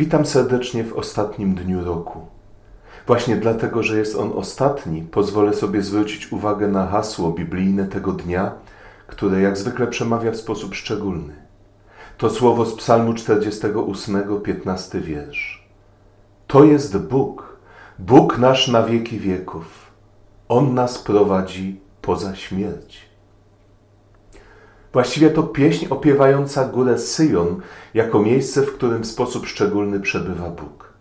Witam serdecznie w ostatnim dniu roku. Właśnie dlatego, że jest on ostatni, pozwolę sobie zwrócić uwagę na hasło biblijne tego dnia, które jak zwykle przemawia w sposób szczególny. To słowo z Psalmu 48, 15 wiersz. To jest Bóg, Bóg nasz na wieki wieków. On nas prowadzi poza śmierć. Właściwie to pieśń opiewająca górę Syjon jako miejsce, w którym w sposób szczególny przebywa Bóg.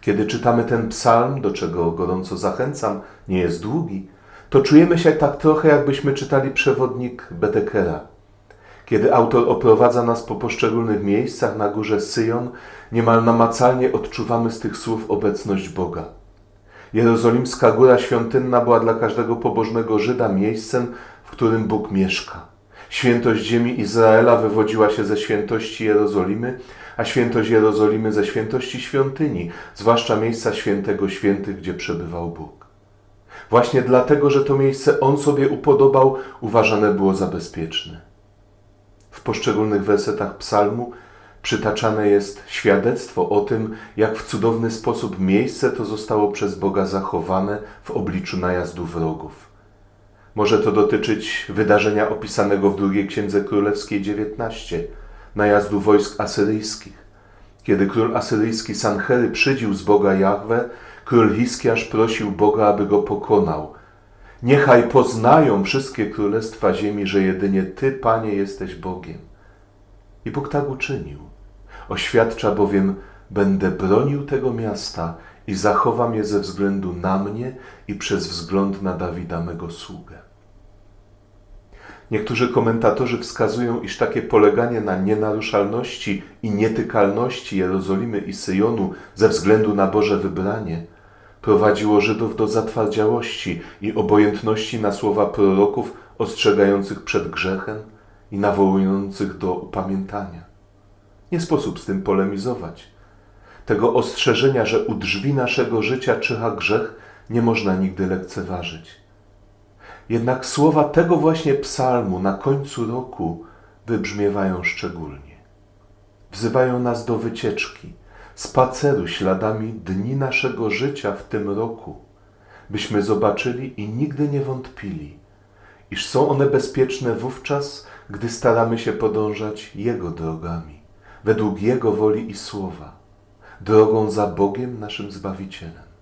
Kiedy czytamy ten psalm, do czego gorąco zachęcam, nie jest długi, to czujemy się tak trochę, jakbyśmy czytali przewodnik Bedekera. Kiedy autor oprowadza nas po poszczególnych miejscach na górze Syjon, niemal namacalnie odczuwamy z tych słów obecność Boga. Jerozolimska Góra Świątynna była dla każdego pobożnego Żyda miejscem, w którym Bóg mieszka. Świętość ziemi Izraela wywodziła się ze świętości Jerozolimy, a świętość Jerozolimy ze świętości świątyni, zwłaszcza miejsca świętego świętych, gdzie przebywał Bóg. Właśnie dlatego, że to miejsce On sobie upodobał, uważane było za bezpieczne. W poszczególnych wersetach psalmu przytaczane jest świadectwo o tym, jak w cudowny sposób miejsce to zostało przez Boga zachowane w obliczu najazdu wrogów. Może to dotyczyć wydarzenia opisanego w drugiej księdze królewskiej 19, najazdu wojsk asyryjskich. Kiedy król asyryjski Sanchery przydził z Boga Jahwe, król Hiskiasz prosił Boga, aby go pokonał. Niechaj poznają wszystkie królestwa ziemi, że jedynie Ty, Panie, jesteś Bogiem. I Bóg tak uczynił. Oświadcza bowiem, będę bronił tego miasta i zachowam je ze względu na mnie i przez wzgląd na Dawida mego sługę. Niektórzy komentatorzy wskazują, iż takie poleganie na nienaruszalności i nietykalności Jerozolimy i Syjonu ze względu na Boże wybranie prowadziło Żydów do zatwardziałości i obojętności na słowa proroków ostrzegających przed grzechem i nawołujących do upamiętania. Nie sposób z tym polemizować. Tego ostrzeżenia, że u drzwi naszego życia czyha grzech, nie można nigdy lekceważyć. Jednak słowa tego właśnie psalmu na końcu roku wybrzmiewają szczególnie. Wzywają nas do wycieczki, spaceru śladami dni naszego życia w tym roku, byśmy zobaczyli i nigdy nie wątpili, iż są one bezpieczne wówczas, gdy staramy się podążać Jego drogami, według Jego woli i słowa, drogą za Bogiem naszym Zbawicielem.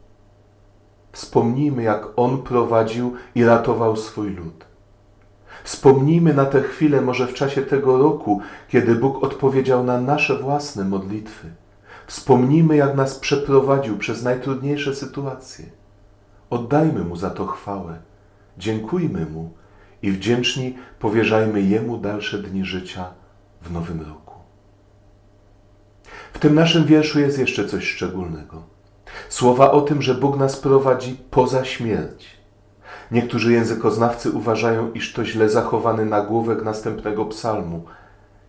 Wspomnijmy, jak On prowadził i ratował swój lud. Wspomnijmy na tę chwilę, może w czasie tego roku, kiedy Bóg odpowiedział na nasze własne modlitwy. Wspomnijmy, jak nas przeprowadził przez najtrudniejsze sytuacje. Oddajmy Mu za to chwałę, dziękujmy Mu i wdzięczni powierzajmy Jemu dalsze dni życia w nowym roku. W tym naszym wierszu jest jeszcze coś szczególnego. Słowa o tym, że Bóg nas prowadzi poza śmierć. Niektórzy językoznawcy uważają, iż to źle zachowany nagłówek następnego psalmu,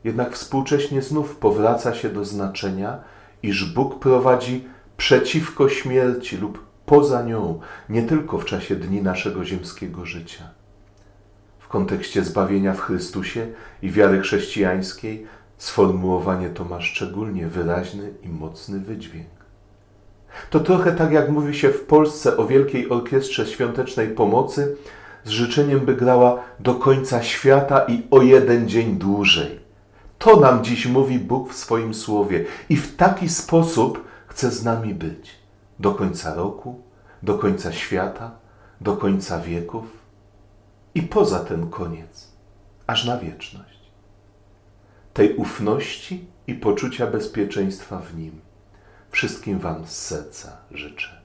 jednak współcześnie znów powraca się do znaczenia, iż Bóg prowadzi przeciwko śmierci lub poza nią, nie tylko w czasie dni naszego ziemskiego życia. W kontekście zbawienia w Chrystusie i wiary chrześcijańskiej sformułowanie to ma szczególnie wyraźny i mocny wydźwięk. To trochę tak jak mówi się w Polsce o Wielkiej Orkiestrze Świątecznej Pomocy z życzeniem, by grała do końca świata i o jeden dzień dłużej. To nam dziś mówi Bóg w swoim słowie i w taki sposób chce z nami być. Do końca roku, do końca świata, do końca wieków i poza ten koniec, aż na wieczność. Tej ufności i poczucia bezpieczeństwa w Nim Wszystkim Wam z serca życzę.